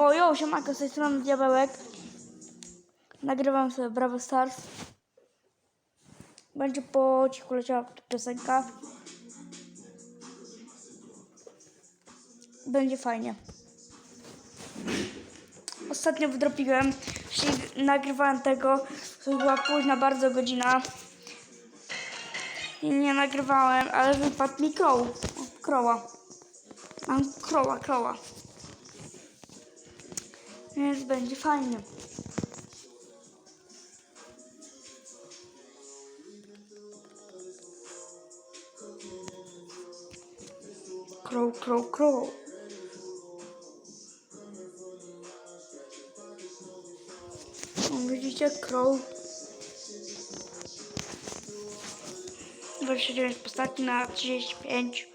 O, jo, siemanko, z tej strony Diabełek. Nagrywam sobie Brawo Stars. Będzie po cichu leciała piosenka. Będzie fajnie. Ostatnio wydropiłem, czyli nagrywałem tego, to była późna bardzo godzina. I nie nagrywałem, ale wypadł mi kroł. Kroła. Mam kroła, kroła. Więc będzie fajnie. Crow, crow, crow. Widzicie, crow. 29 postaci na 35.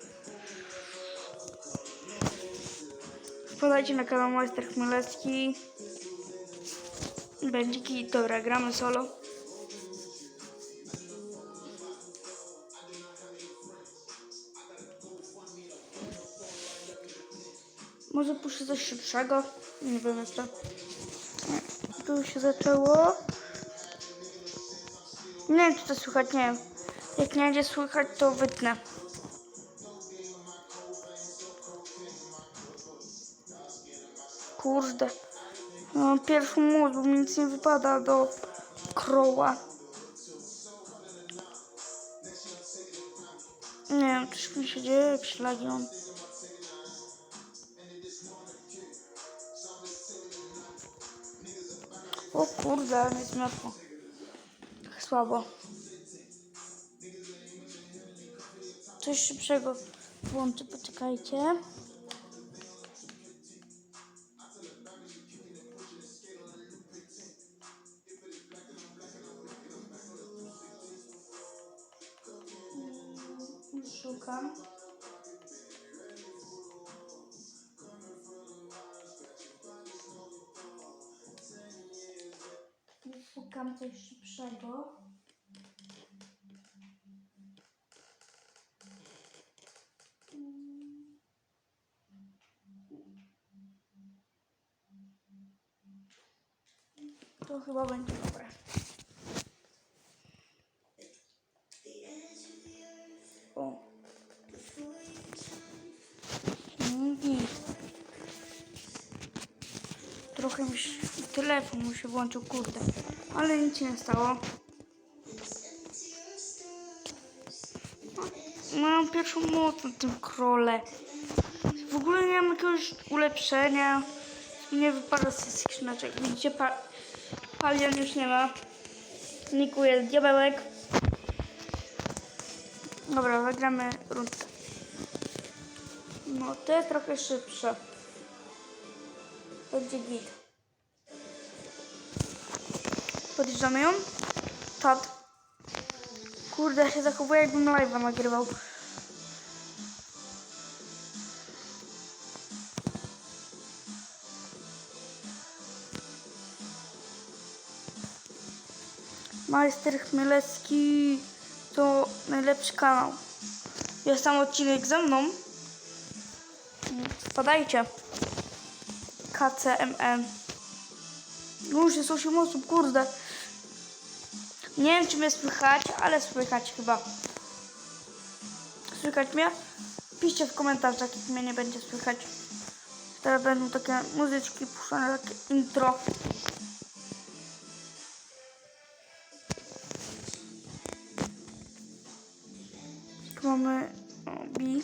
Wpadajcie na kanał Majster Chmielewski. Będzie. Dobra, gramy solo. Może puszczę coś szybszego? Nie wiem jeszcze. Tu się zaczęło. Nie wiem, czy to słychać, nie wiem. Jak nie będzie słychać, to wytnę. Kurde. Mam pierwszą moc, bo mi nic nie wypada do kroła. Nie wiem, coś mi się dzieje, jakieś lagi mam. O kurde, ale mnie zmiotło. Tak Słabo. Coś szybszego włączę, poczekajcie. Szukam. Szukam coś szybszego. To chyba będzie dobre. Trochę mi się, telefon mu się włączył, kurde. Ale nic się nie stało. Mam pierwszą moc na tym krole. W ogóle nie mam jakiegoś ulepszenia. Nie wypada z skrzyneczek. Widzicie, pa palion już nie ma. Niku jest diabełek. Dobra, wygramy rundkę. No, jest trochę szybsze. Będzie git. Podjeżdżamy ją? Tad. Kurde, ja się zachowuję jakbym live'a nagrywał. Majster Chmielewski to najlepszy kanał. Jest tam odcinek ze mną. Wpadajcie. KCMM. Już jest 8 osób, kurde. Nie wiem, czy mnie słychać, ale słychać chyba. Słychać mnie? Piszcie w komentarzach, jak mnie nie będzie słychać. Teraz będą takie muzyczki puszczone, takie intro. Tu mamy o, bi.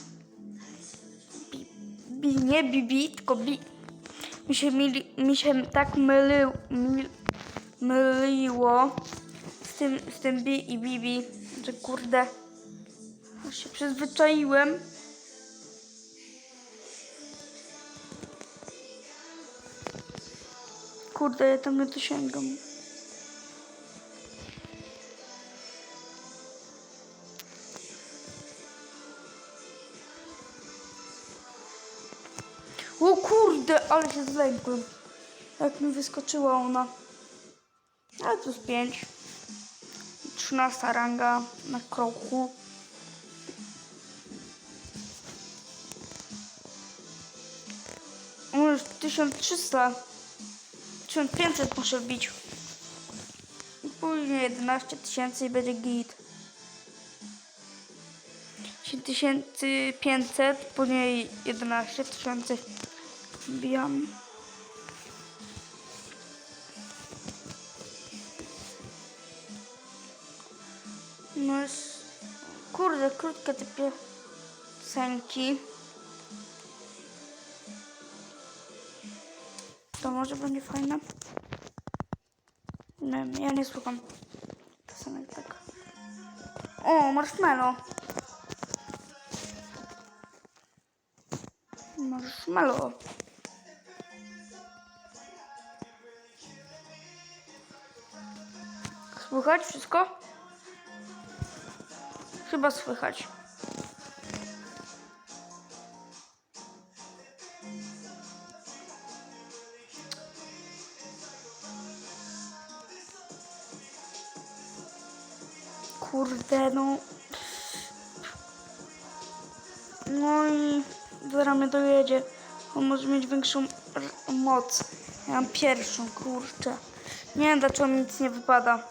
bi. Bi, nie bibi, tylko bi. Mi się, mili, mi się tak mylił, myl, myliło z tym, z tym bi i bibi, że kurde, aż się przyzwyczaiłem. Kurde, ja tam nie dosięgam. O kurde, ale się zlękłem. Jak mi wyskoczyła ona. A z 5. 13 ranga na kroku. Możesz 1300. 1500 muszę wbić. I Później 11 tysięcy i będzie git. 7500, później 11 tysięcy. Wbijam. No jest... Kurde, krótkie te piosenki. To może będzie fajne. Nie ja nie słucham piosenek tak. O, marshmallow. Marshmallow. Słychać wszystko? Chyba słychać. Kurde, no. No i zaraz mnie dojedzie. On może mieć większą moc. Ja mam pierwszą, kurczę. Nie wiem dlaczego mi nic nie wypada.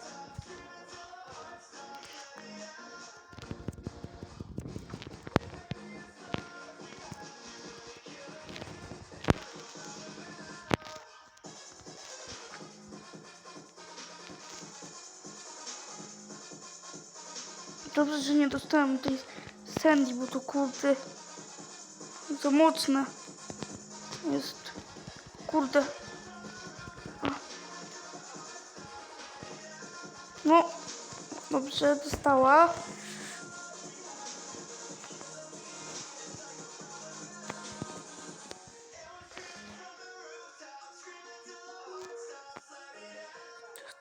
Dobrze, że nie dostałem tej Sandy, bo to kurde za mocne jest. Kurde. No, dobrze, dostała.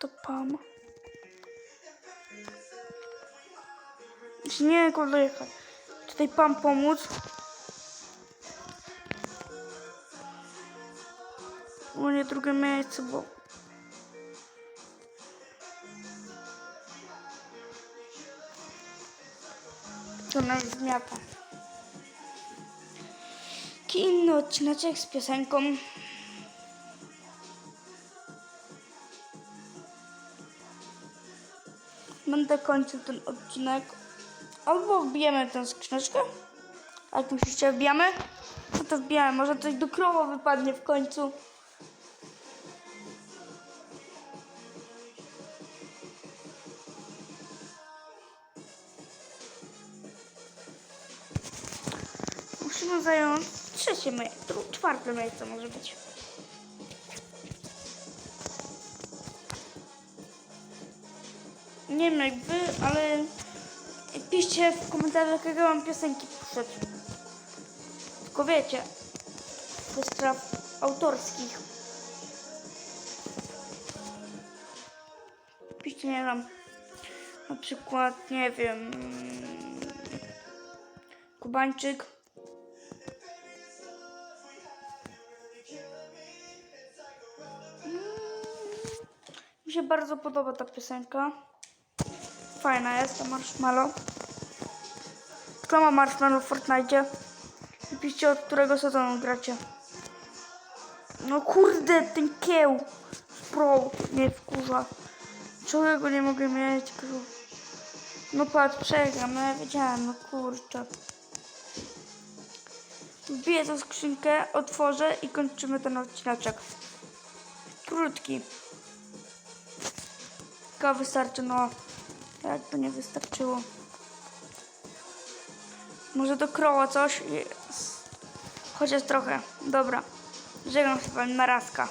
To Pam. Już Nie, kolega. Tutaj pan pomóc. O nie, drugie miejsce, bo... To nas zmiata. Taki inny odcineczek z piosenką. Będę kończył ten odcinek. Albo wbijemy tę skrzyneczkę. Jak myślicie, wbijamy? No to wbijamy. Może coś do krowo wypadnie w końcu. Musimy zająć trzecie miejsce, czwarte miejsce może być. Nie wiem jak wy, ale piszcie w komentarzach, jakie mam piosenki puszczać. Tylko wiecie, bez spraw autorskich. Piszcie, nie wiem, na przykład, nie wiem, Kubańczyk. Mi się bardzo podoba ta piosenka. Fajna jest ta marshmallow. Kto ma marshmallow w Fortnite? I piszcie od którego sezonu gracie. No kurde, ten kieł z Pro mnie wkurza. Czego nie mogę mieć? No patrz, przegram, no ja wiedziałem, no kurczę. Wbiję tą skrzynkę, otworzę i kończymy ten odcineczek. Krótki. Tylko wystarczy, no. Jakby nie wystarczyło. Może do kroła coś? Jest. Chociaż trochę. Dobra. Żegnam się wam na razka.